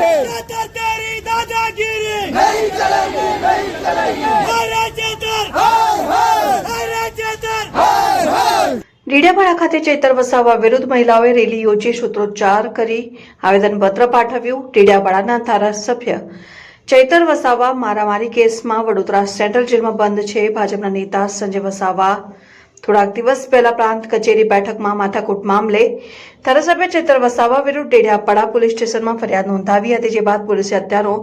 दादा तेरी दादागिरी नहीं चलेगी नहीं चलेगी अरे चेतर अरे चेतर ડીડિયાપાડા ખાતે ચૈતર વસાવા વિરુદ્ધ મહિલાઓએ રેલી યોજી સૂત્રોચ્ચાર કરી આવેદનપત્ર પાઠવ્યું ડીડિયાપાડાના ધારાસભ્ય ચૈતર વસાવા મારામારી કેસમાં વડોદરા સેન્ટ્રલ જેલમાં બંધ છે ભાજપના નેતા સંજય વસાવા થોડાક દિવસ પહેલા પ્રાંત કચેરી બેઠકમાં માથાકૂટ મામલે ધારાસભ્ય ચેતર વસાવા વિરુદ્ધ ડેડિયાપાડા પોલીસ સ્ટેશનમાં ફરિયાદ નોંધાવી હતી, જે બાદ પોલીસે હત્યાનો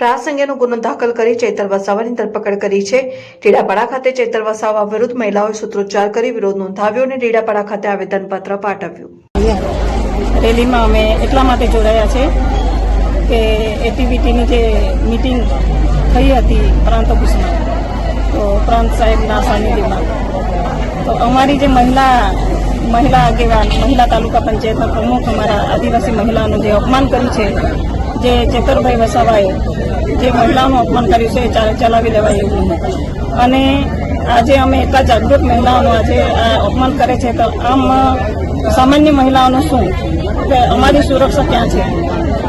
પ્રાસ અંગેનો ગુનો દાખલ કરી ચેતર વસાવાની ધરપકડ કરી છે. ડેડિયાપાડા ખાતે ચેતર વસાવા વિરુદ્ધ મહિલાઓએ સૂત્રોચ્ચાર કરી વિરોધ નોંધાવ્યો અને ડેડિયાપાડા ખાતે આવેદનપત્ર પાઠવ્યું. રેલીમાં અમે એટલા માટે જોડાયા છે કે એટીવીટીની જે મિટિંગ થઈ હતી પ્રાંત ઓફિસમાં, તો પ્રાંત સાહેબના સાનિધ્યમાં તો અમારી જે મહિલા મહિલા આગેવાન, મહિલા તાલુકા પંચાયતના પ્રમુખ અમારા આદિવાસી મહિલાઓનું જે અપમાન કર્યું છે, જે ચેતરભાઈ વસાવાએ જે મહિલાઓનું અપમાન કર્યું છે એ ચલાવી લેવાય એવું નથી અને આજે અમે એટલા જાગૃત મહિલાઓનું આજે આ અપમાન કરે છે તો આમ સામાન્ય મહિલાઓનું શું? કે અમારી સુરક્ષા ક્યાં છે?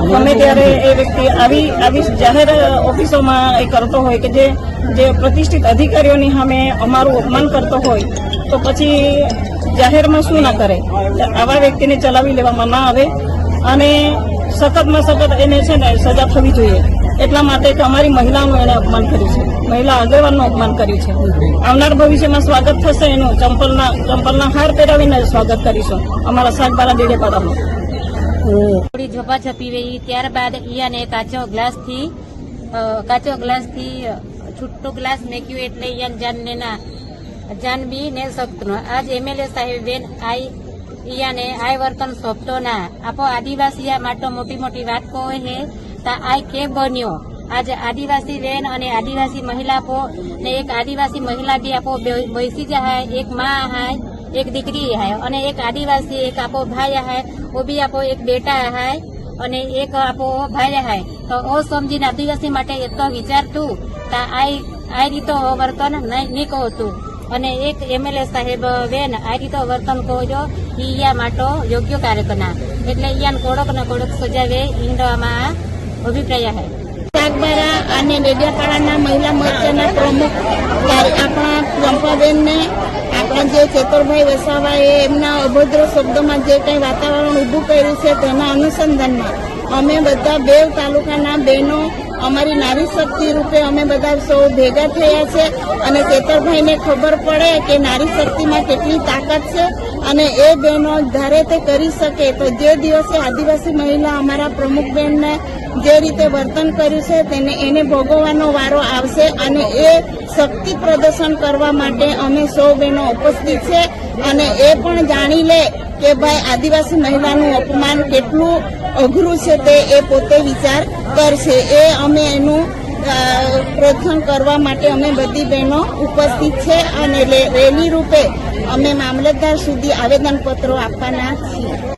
ગમે ત્યારે એ વ્યક્તિ આવી આવી જાહેર ઓફિસોમાં એ કરતો હોય કે જે જે પ્રતિષ્ઠિત અધિકારીઓની સામે અમારું અપમાન કરતો હોય, તો પછી જાહેરમાં શું ના કરે? આવા વ્યક્તિને ચલાવી લેવામાં ના આવે અને સખતમાં સખત એને છે ને સજા થવી જોઈએ. એટલા માટે કે અમારી મહિલાનું એને અપમાન કર્યું છે. મહિલા આગેવાનનું અપમાન કર્યું છે. આવનાર ભવિષ્યમાં સ્વાગત થશે એનું. ચંપલના ચંપલના હાર પહેરાવીને સ્વાગત કરીશું. અમારા શાકબારા દેડે પાડામાં. થોડી ઝપાઝપી રહી ત્યારબાદ ઈયાને કાચો ગ્લાસથી કાચો ગ્લાસથી છૂટો ગ્લાસ મેક્યો એટલે ઈયાન જાનને ના જાન બી ને શકતો આજ એમએલએ સાહેબ બેન આઈ, ઈયાને આઈ વર્તન સોંપતો ના. આપો આદિવાસી માટે મોટી મોટી વાત કહો હે, તા આઈ કે બન્યો? આજે આદિવાસી બેન અને આદિવાસી મહિલા આપો ને એક આદિવાસી મહિલા બી આપો બેસી જાય એક માં હાય એક દીકરી હાય અને એક આદિવાસી, એક આપો ભાઈ હાય ઓ બી આપો એક બેટા હાય અને એક આપો ભાઈ હાય તો ઓ સમજીને આદિવાસી માટે એટલો વિચારતું તા આ રીતો વર્તન નહીં નહીં તું. અને એક એમએલએ સાહેબ બેન આ રીતો વર્તન કહો ઈ યા માટો યોગ્ય કાર્યકરના એટલે ઈયાન કોડક ને કોડક સજાવે ઈંડવામાં અભિપ્રાય હે. સાગબારા અને ડેડિયાપાડાના મહિલા મોરચાના પ્રમુખ આપણા ચંપાબેનને આપણા જે ચેતરભાઈ વસાવાએ એમના અભદ્ર શબ્દોમાં જે કંઈ વાતાવરણ ઊભું કર્યું છે તેના અનુસંધાનમાં અમે બધા બેવ તાલુકાના બહેનો, અમારી નારી શક્તિ રૂપે અમે બધા સૌ ભેગા થયા છે અને ચેતરભાઈને ખબર પડે કે નારી શક્તિમાં કેટલી તાકાત છે અને એ બહેનો ધારે તે કરી શકે તો જે દિવસે આદિવાસી મહિલા અમારા પ્રમુખ બહેનને જે રીતે વર્તન કર્યું છે તેને એને ભોગવવાનો વારો આવશે અને એ શક્તિ પ્રદર્શન કરવા માટે અમે સૌ બહેનો ઉપસ્થિત છે. અને એ પણ જાણી લે કે ભાઈ આદિવાસી મહિલાનું અપમાન કેટલું અઘરું છે તે એ પોતે વિચાર કરશે. એ અમે એનું પ્રથમ કરવા માટે અમે બધી બહેનો ઉપસ્થિત છે અને રેલી રૂપે અમે મામલતદાર સુધી આવેદનપત્રો આપવાના છીએ.